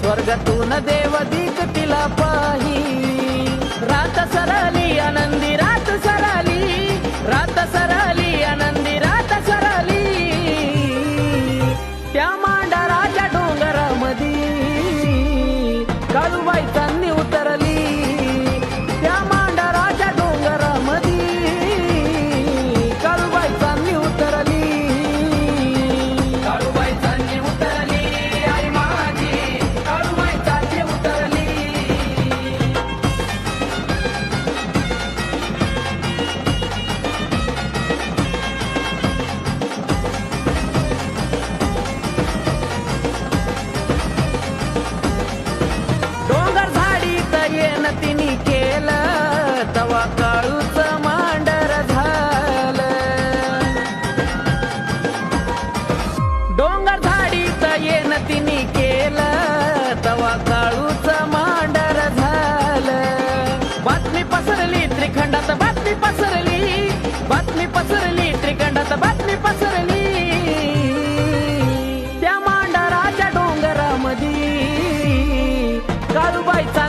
स्वर्गातून देवदीक तिला पाही. रात सरली आनंदी रात सरली. रात सरली आनंदी रात सरली. त्या मांडाराच्या डोंगरामध्ये काळूबाई काढिता येन तिने केलं तवा काळूचा मांडर झालं. बातमी पसरली त्रिखंडात बातमी पसरली. बातमी पसरली त्रिखंडात बातमी पसरली. त्या मांडराच्या डोंगरामध्ये काळूबाईचा